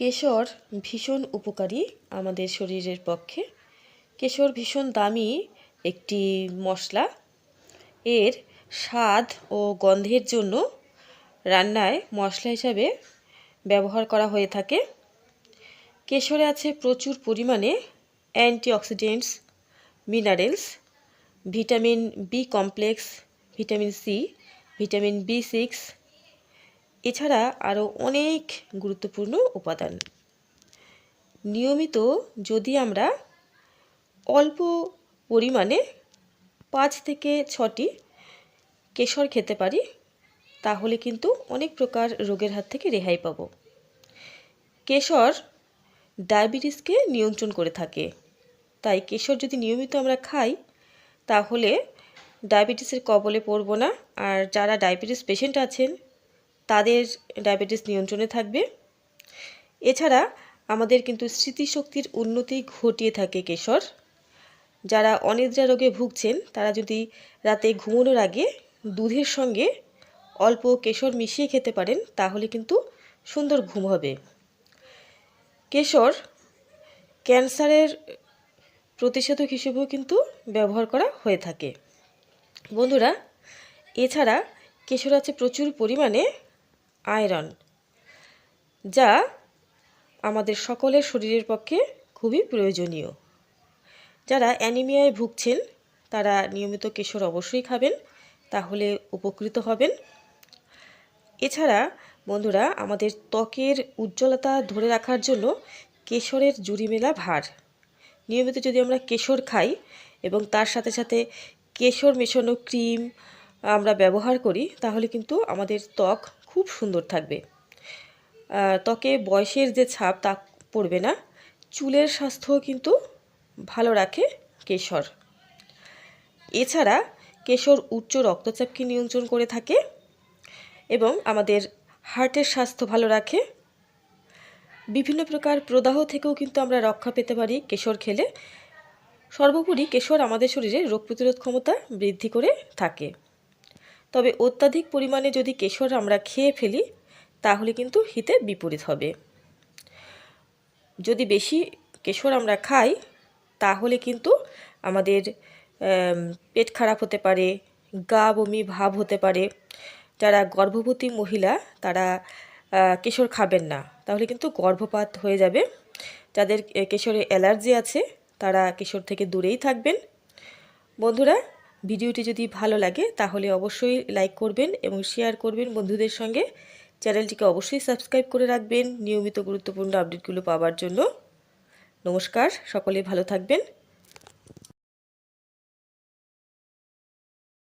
কেশর ভীষণ উপকারী আমাদের শরীরের পক্ষে। কেশর ভীষণ দামি একটি মশলা। এর স্বাদ ও গন্ধের জন্য রান্নায় মশলা হিসাবে ব্যবহার করা হয়ে থাকে। কেশরে আছে প্রচুর পরিমাণে antioxidants, minerals, vitamin B complex, vitamin C, vitamin B six এছাড়া আরও অনেক গুরুত্বপূর্ণ উপাদান। নিয়মিত যদি আমরা অল্প পরিমাণে পাঁচ থেকে ছটি কেশর খেতে পারি, তাহলে কিন্তু অনেক প্রকার রোগের হাত থেকে রেহাই পাব। কেশর ডায়াবেটিসকে নিয়ন্ত্রণ করে থাকে। তাই কেশর যদি নিয়মিত আমরা খাই, তাহলে ডায়াবেটিসের কবলে পড়ব না। আর যারা ডায়াবেটিস পেশেন্ট আছেন তাদের ডায়াবেটিস নিয়ন্ত্রণে থাকবে। এছাড়া আমাদের কিন্তু স্মৃতিশক্তির উন্নতি ঘটিয়ে থাকে কেশর। যারা অনিদ্রা রোগে ভুগছেন, তারা যদি রাতে ঘুমানোর আগে দুধের সঙ্গে অল্প কেশর মিশিয়ে খেতে পারেন, তাহলে কিন্তু সুন্দর ঘুম হবে। কেশর ক্যান্সারের প্রতিষেধক হিসেবেও কিন্তু ব্যবহার করা হয়ে থাকে। বন্ধুরা, এছাড়া কেশর আছে প্রচুর পরিমাণে। আয়রন, যা আমাদের সকলের শরীরের পক্ষে খুবই প্রয়োজনীয়। যারা অ্যানিমিয়ায় ভুগছেন, তারা নিয়মিত কেশর অবশ্যই খাবেন, তাহলে উপকৃত হবেন। এছাড়া বন্ধুরা, আমাদের ত্বকের উজ্জ্বলতা ধরে রাখার জন্য কেশরের জুড়ি মেলা ভার। নিয়মিত যদি আমরা কেশর খাই এবং তার সাথে সাথে কেশর মেশানো ক্রিম আমরা ব্যবহার করি, তাহলে কিন্তু আমাদের ত্বক খুব সুন্দর থাকবে। ত্বকে বয়সের যে ছাপ তা পড়বে না। চুলের স্বাস্থ্য কিন্তু ভালো রাখে কেশর। এছাড়া কেশর উচ্চ রক্তচাপকে নিয়ন্ত্রণ করে থাকে এবং আমাদের হার্টের স্বাস্থ্য ভালো রাখে। বিভিন্ন প্রকার প্রদাহ থেকেও কিন্তু আমরা রক্ষা পেতে পারি কেশর খেলে। সর্বোপরি কেশর আমাদের শরীরে রোগ প্রতিরোধ ক্ষমতা বৃদ্ধি করে থাকে। তবে অত্যাধিক পরিমাণে যদি কেশর আমরা খেয়ে ফেলি, তাহলে কিন্তু হিতে বিপরীত হবে। যদি বেশি কেশর আমরা খাই, তাহলে কিন্তু আমাদের পেট খারাপ হতে পারে, গা বমি ভাব হতে পারে। যারা গর্ভবতী মহিলা, তারা কেশর খাবেন না। তাহলে কিন্তু গর্ভপাত হয়ে যাবে। যাদের কেশরে অ্যালার্জি আছে, তারা কেশর থেকে দূরেই থাকবেন। বন্ধুরা ভিডিওটি যদি ভালো লাগে, তাহলে অবশ্যই লাইক করবেন এবং শেয়ার করবেন বন্ধুদের সঙ্গে। চ্যানেলটিকে অবশ্যই সাবস্ক্রাইব করে রাখবেন নিয়মিত গুরুত্বপূর্ণ আপডেটগুলো পাওয়ার জন্য। নমস্কার, সকলে ভালো থাকবেন।